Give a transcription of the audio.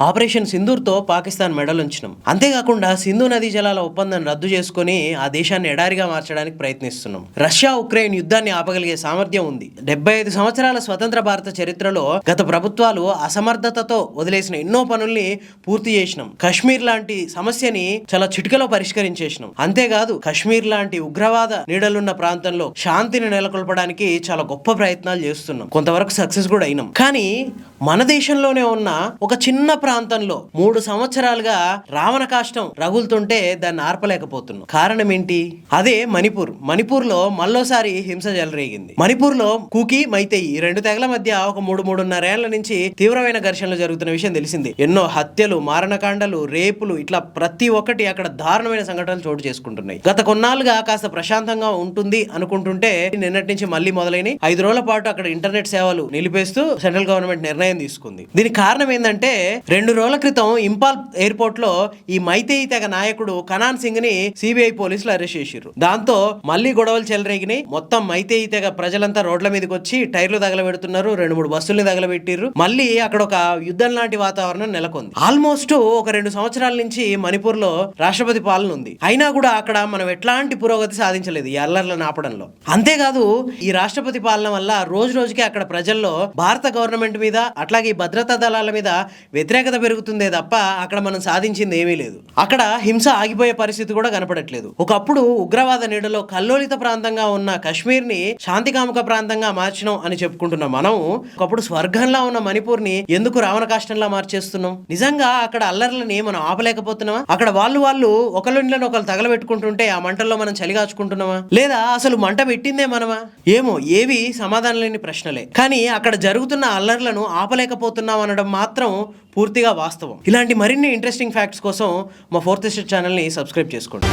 Operation సింధూర్తో Pakistan మెడలుంచడం అంతేకాకుండా సింధు నదీ జలాల ఒప్పందం రద్దు చేసుకుని ఆ దేశాన్ని ఎడారిగా మార్చడానికి ప్రయత్నిస్తున్నాం. రష్యా ఉక్రెయిన్ యుద్ధాన్ని ఆపగలిగే సామర్థ్యం ఉంది. డెబ్బై ఐదు సంవత్సరాల స్వతంత్ర భారత చరిత్రలో గత ప్రభుత్వాలు అసమర్థతతో వదిలేసిన ఎన్నో పనుల్ని పూర్తి చేసినాం. కశ్మీర్ లాంటి సమస్యని చాలా చిటికలో పరిష్కరించేసినాం. అంతేకాదు కశ్మీర్ లాంటి ఉగ్రవాద నీడలున్న ప్రాంతంలో శాంతిని నెలకొల్పడానికి చాలా గొప్ప ప్రయత్నాలు చేస్తున్నాం. కొంతవరకు సక్సెస్ కూడా అయినాం. కానీ మన దేశంలోనే ఉన్న ఒక చిన్న ప్రాంతంలో మూడు సంవత్సరాలుగా రావణ కాష్టం రగులుతుంటే దాన్ని ఆర్పలేకపోతున్నాం. కారణం ఏంటి? అదే మణిపూర్. మణిపూర్లో మళ్ళోసారి హింస జలరేగింది. మణిపూర్లో కూకి మైతేయి ఈ రెండు తెగల మధ్య ఒక మూడు మూడున్నరేళ్ళ నుంచి తీవ్రమైన ఘర్షణలు జరుగుతున్న విషయం తెలిసింది. ఎన్నో హత్యలు మారణకాండలు రేపులు ఇట్లా ప్రతి ఒక్కటి అక్కడ దారుణమైన సంఘటనలు చోటు చేసుకుంటున్నాయి. గత కొన్నాళ్ళుగా కాస్త ప్రశాంతంగా ఉంటుంది అనుకుంటుంటే నిన్నటి నుంచి మళ్ళీ మొదలైన ఐదు రోజుల పాటు అక్కడ ఇంటర్నెట్ సేవలు నిలిపేస్తూ సెంట్రల్ గవర్నమెంట్ నిర్ణయం తీసుకుంది. దీనికి కారణం ఏంటంటే రెండు రోజుల క్రితం ఇంపాల్ ఎయిర్పోర్ట్లో ఈ మైతేయి తెగ నాయకుడు కనాన్ సింగ్ని సిబిఐ పోలీసులు అరెస్ట్ చేశారు దాంతో మళ్ళీ గొడవలు చెలరేగినాయి. మొత్తం మైతేయి తెగ ప్రజలంతా రోడ్ల మీదకి వచ్చి టైర్లు తగలబెడుతున్నారు. రెండు మూడు బస్సుల్ని తగలబెట్టిర్రు. మళ్ళీ అక్కడ ఒక యుద్ధం లాంటి వాతావరణం నెలకొంది. ఆల్మోస్ట్ ఒక రెండు సంవత్సరాల నుంచి మణిపూర్లో రాష్ట్రపతి పాలన ఉంది. అయినా కూడా అక్కడ మనం ఎట్లాంటి పురోగతి సాధించలేదు ఈ అల్లర్లను ఆపడంలో అంతేకాదు ఈ రాష్ట్రపతి పాలన వల్ల రోజు రోజుకి అక్కడ ప్రజల్లో భారత గవర్నమెంట్ మీద అట్లాగే ఈ భద్రతా దళాల మీద వ్యతిరేకత పెరుగుతుందే తప్ప అక్కడ మనం సాధించింది ఏమీ లేదు. అక్కడ హింస ఆగిపోయే పరిస్థితి కూడా కనపడట్లేదు. ఒకప్పుడు ఉగ్రవాద నీడలో కల్లోలిత ప్రాంతంగా ఉన్న కశ్మీర్ని శాంతికాముక ప్రాంతంగా మార్చడం అని చెప్పుకుంటున్న మనం ఒకప్పుడు స్వర్గంలా ఉన్న మణిపూర్ని ఎందుకు రావణ కాష్టంలా మార్చేస్తున్నాం? నిజంగా అక్కడ అల్లర్లని మనం ఆపలేకపోతున్నామా అక్కడ వాళ్ళు వాళ్ళు ఒకళ్ళని ఒకళ్ళు తగలబెట్టుకుంటుంటే ఆ మంటల్లో మనం చలిగాచుకుంటున్నామా? లేదా అసలు మంట పెట్టిందే మనమా? ఏమో ఏవి సమాధానం లేని ప్రశ్నలే. కానీ అక్కడ జరుగుతున్న అల్లర్లను ఆపలేకపోతున్నాం అనడం మాత్రం పూర్తి పూర్తిగా వాస్తవం. ఇలాంటి మరిన్ని ఇంట్రెస్టింగ్ ఫ్యాక్ట్స్ కోసం మా ఫోర్త్ స్టేట్ ఛానల్ని సబ్స్క్రైబ్ చేసుకోండి.